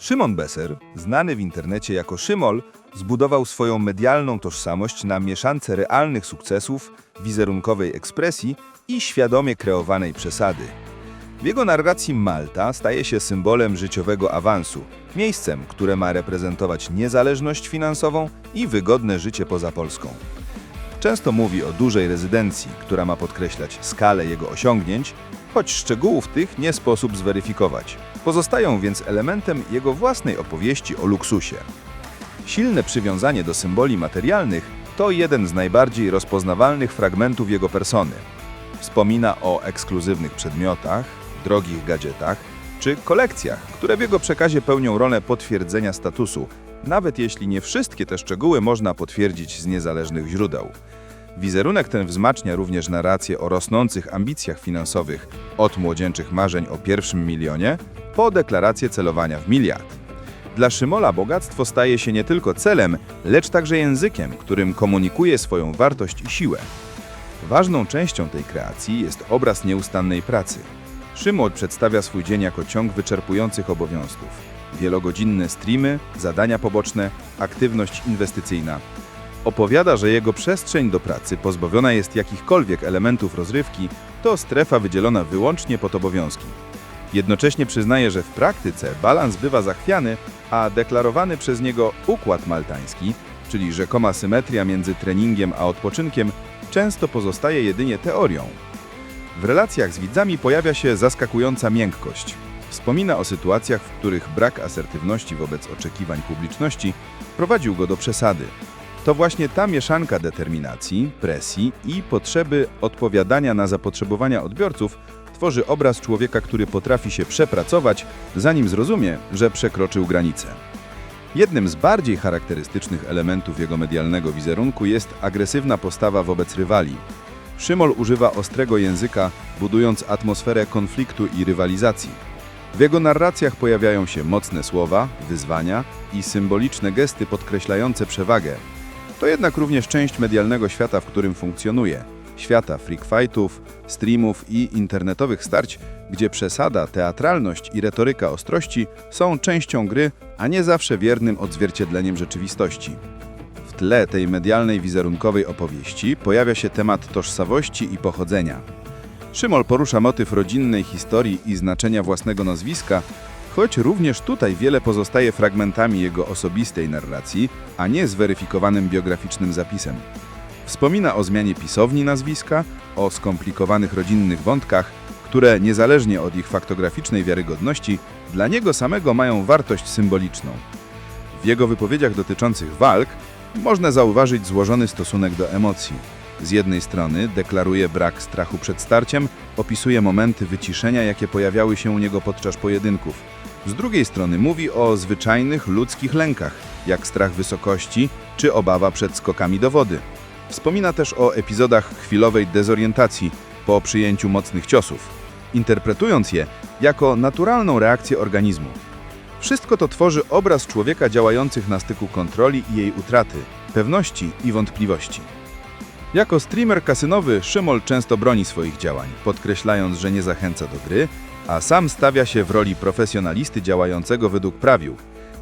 Szymon Beser, znany w internecie jako Szymol, zbudował swoją medialną tożsamość na mieszance realnych sukcesów, wizerunkowej ekspresji i świadomie kreowanej przesady. W jego narracji Malta staje się symbolem życiowego awansu, miejscem, które ma reprezentować niezależność finansową i wygodne życie poza Polską. Często mówi o dużej rezydencji, która ma podkreślać skalę jego osiągnięć, choć szczegółów tych nie sposób zweryfikować. Pozostają więc elementem jego własnej opowieści o luksusie. Silne przywiązanie do symboli materialnych to jeden z najbardziej rozpoznawalnych fragmentów jego persony. Wspomina o ekskluzywnych przedmiotach, drogich gadżetach czy kolekcjach, które w jego przekazie pełnią rolę potwierdzenia statusu, nawet jeśli nie wszystkie te szczegóły można potwierdzić z niezależnych źródeł. Wizerunek ten wzmacnia również narrację o rosnących ambicjach finansowych, od młodzieńczych marzeń o pierwszym milionie po deklarację celowania w miliard. Dla Szymola bogactwo staje się nie tylko celem, lecz także językiem, którym komunikuje swoją wartość i siłę. Ważną częścią tej kreacji jest obraz nieustannej pracy. Szymol przedstawia swój dzień jako ciąg wyczerpujących obowiązków. Wielogodzinne streamy, zadania poboczne, aktywność inwestycyjna. Opowiada, że jego przestrzeń do pracy pozbawiona jest jakichkolwiek elementów rozrywki, to strefa wydzielona wyłącznie pod obowiązki. Jednocześnie przyznaje, że w praktyce balans bywa zachwiany, a deklarowany przez niego układ maltański, czyli rzekoma symetria między treningiem a odpoczynkiem, często pozostaje jedynie teorią. W relacjach z widzami pojawia się zaskakująca miękkość. Wspomina o sytuacjach, w których brak asertywności wobec oczekiwań publiczności prowadził go do przesady. To właśnie ta mieszanka determinacji, presji i potrzeby odpowiadania na zapotrzebowania odbiorców tworzy obraz człowieka, który potrafi się przepracować, zanim zrozumie, że przekroczył granicę. Jednym z bardziej charakterystycznych elementów jego medialnego wizerunku jest agresywna postawa wobec rywali. Szymol używa ostrego języka, budując atmosferę konfliktu i rywalizacji. W jego narracjach pojawiają się mocne słowa, wyzwania i symboliczne gesty podkreślające przewagę. To jednak również część medialnego świata, w którym funkcjonuje. Świata freak fightów, streamów i internetowych starć, gdzie przesada, teatralność i retoryka ostrości są częścią gry, a nie zawsze wiernym odzwierciedleniem rzeczywistości. W tle tej medialnej wizerunkowej opowieści pojawia się temat tożsamości i pochodzenia. Szymol porusza motyw rodzinnej historii i znaczenia własnego nazwiska, choć również tutaj wiele pozostaje fragmentami jego osobistej narracji, a nie zweryfikowanym biograficznym zapisem. Wspomina o zmianie pisowni nazwiska, o skomplikowanych rodzinnych wątkach, które niezależnie od ich faktograficznej wiarygodności, dla niego samego mają wartość symboliczną. W jego wypowiedziach dotyczących walk można zauważyć złożony stosunek do emocji. Z jednej strony deklaruje brak strachu przed starciem, opisuje momenty wyciszenia, jakie pojawiały się u niego podczas pojedynków. Z drugiej strony mówi o zwyczajnych ludzkich lękach, jak strach wysokości czy obawa przed skokami do wody. Wspomina też o epizodach chwilowej dezorientacji po przyjęciu mocnych ciosów, interpretując je jako naturalną reakcję organizmu. Wszystko to tworzy obraz człowieka działających na styku kontroli i jej utraty, pewności i wątpliwości. Jako streamer kasynowy Szymol często broni swoich działań, podkreślając, że nie zachęca do gry, a sam stawia się w roli profesjonalisty działającego według prawił.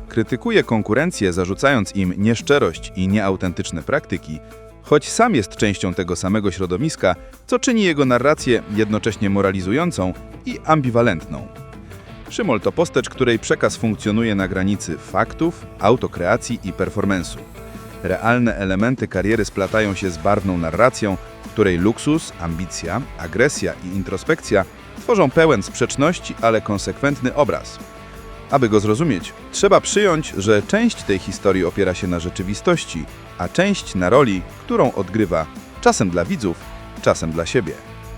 Krytykuje konkurencję, zarzucając im nieszczerość i nieautentyczne praktyki, choć sam jest częścią tego samego środowiska, co czyni jego narrację jednocześnie moralizującą i ambiwalentną. Szymol to postać, której przekaz funkcjonuje na granicy faktów, autokreacji i performance'u. Realne elementy kariery splatają się z barwną narracją, której luksus, ambicja, agresja i introspekcja tworzą pełen sprzeczności, ale konsekwentny obraz. Aby go zrozumieć, trzeba przyjąć, że część tej historii opiera się na rzeczywistości, a część na roli, którą odgrywa czasem dla widzów, czasem dla siebie.